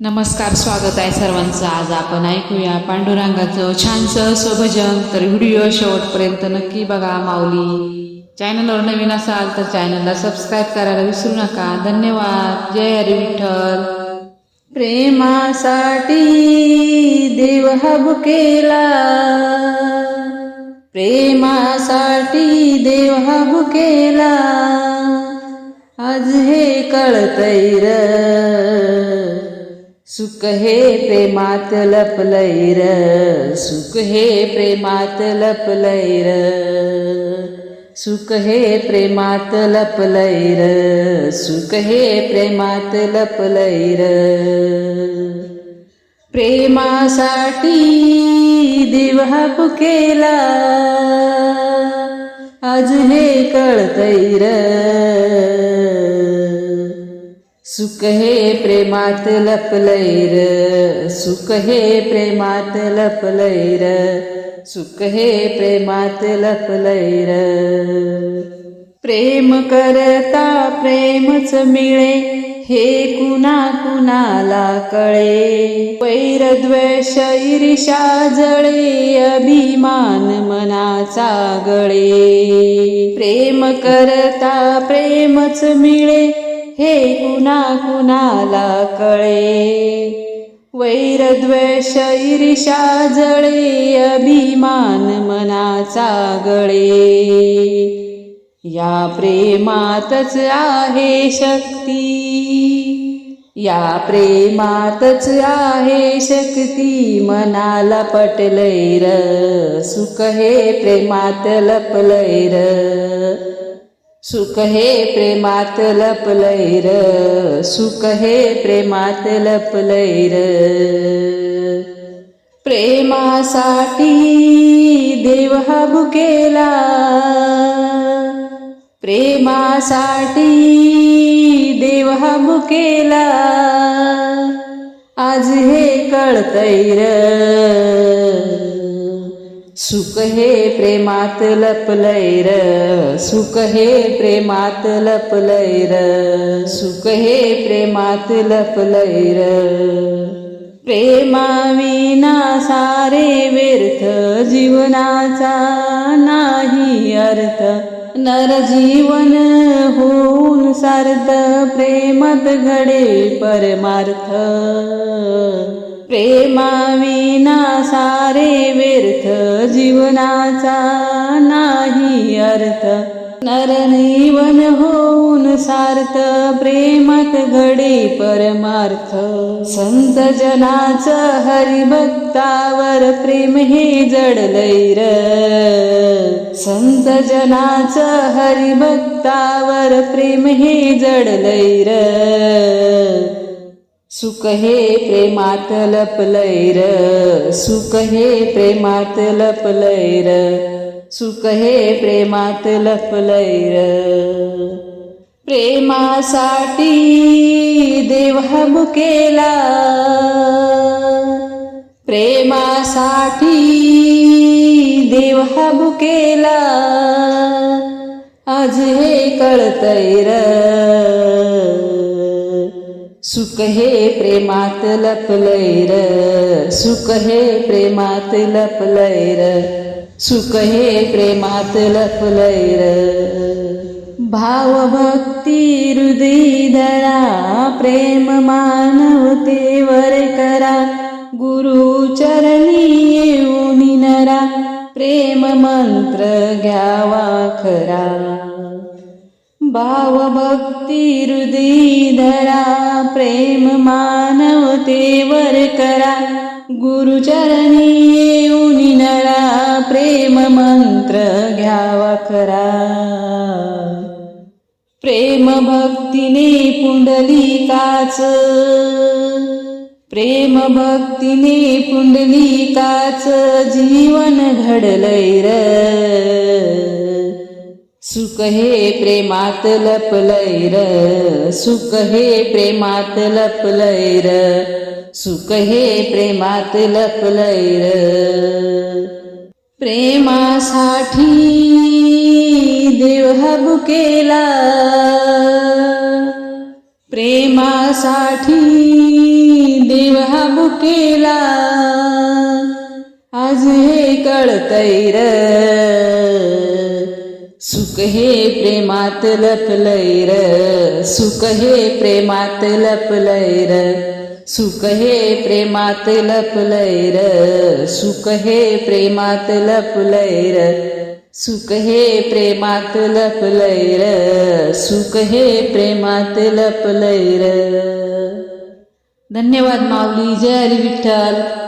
नमस्कार स्वागत आहे सर्वांचं. आज आपण ऐकूया पांडुरंगाचं छानसं स्वभजन. तर व्हिडिओ शेवटपर्यंत नक्की बघा माऊली. चॅनलवर नवीन असाल तर चॅनलला सबस्क्राईब करायला विसरू नका. धन्यवाद. जय हरी विठ्ठल. प्रेमासाठी देव हा भुकेला प्रेमासाठी देव हा भुकेला आज हे कळतैर र. सुख हे प्रेमात लपलैर सुख हे प्रेमात लपलैर सुख हे प्रेमात लपलैर सुख हे प्रेमात लपलैर प्रेमासाठी दिवा हा आज हे कळतैर सुख हे प्रेमात लपलैर सुख हे प्रेमात लपलैर सुख हे प्रेमात लपलैर। प्रेम करता प्रेमच मिळे हे कुणा कुणाला कळे। वैरद्वेष ईर्षा जळे अभिमान मनाचा गळे। प्रेम करता प्रेमच मिळे हे कुणा कुणाला कळे. वैरद्वेष ईर्षा जळे अभिमान मनाचा गळे. या प्रेमातच आहे शक्ती. या प्रेमातच आहे शक्ती. मनाला पटलैर सुख हे प्रेमात लपलैर सुख हे प्रेमात लपलैर सुख हे प्रेमात लपलैर प्रेमासाठी देव हा भुकेला. प्रेमासाठी देव हा भुकेला. आज हे कळतैर सुख हे प्रेमात र सुख हे प्रेमात लपलैर सुख हे प्रेमात र. प्रेमाविना सारे व्यर्थ जीवनाचा नाही अर्थ. नर जीवन होऊन सार्थ प्रेमात घडे परमार्थ. प्रेमाविना सारे व्यर्थ जीवनाचा नाही अर्थ. नरजीवन होऊन सार्थ प्रेमात घडे परमार्थ. संत जनाचं हरिभक्तावर प्रेम हे जडलैर संत जनाच हरिभक्तावर प्रेम हे जडलैर सुख हे प्रेमात लपलैर सुख हे प्रेमात लपलैर सुख हे प्रेमात लपलैर प्रेमासाठी देव मुकेला प्रेमासाठी देव मुकेला आज हे कळतैर सुख हे प्रेमात लपलैर सुख हे प्रेमात लपलैर सुख हे प्रेमात लपलैर भाव भक्ती हृदय धरा प्रेम मानवतेवर करा. गुरु चरणी येऊन नरा प्रेम मंत्र घ्यावा खरा. भाव भक्ती धरा प्रेम मानवतेवर करा. गुरुचरणी येऊन नरा प्रेम मंत्र घ्यावा खरा प्रेम भक्तीने पुंडलिकाच प्रेम भक्तीने पुंडलिकाच जीवन घडलैर सुख हे प्रेमात लपलैर सुख हे प्रेमात लपलैर सुख हे प्रेमात लपलैर प्रेमासाठी देव हा भुकेला प्रेमासाठी देव हा भुकेला आज हे कळतय र. सुख हे प्रेमात लपलय र. सुख हे प्रेमात लपलय र. सुख हे प्रेमात लपलय र. सुख हे प्रेमात लपलय र. सुख हे प्रेमात लपलय र. सुख हे प्रेमात लपलय र. धन्यवाद माऊली. जय हरी विठ्ठल.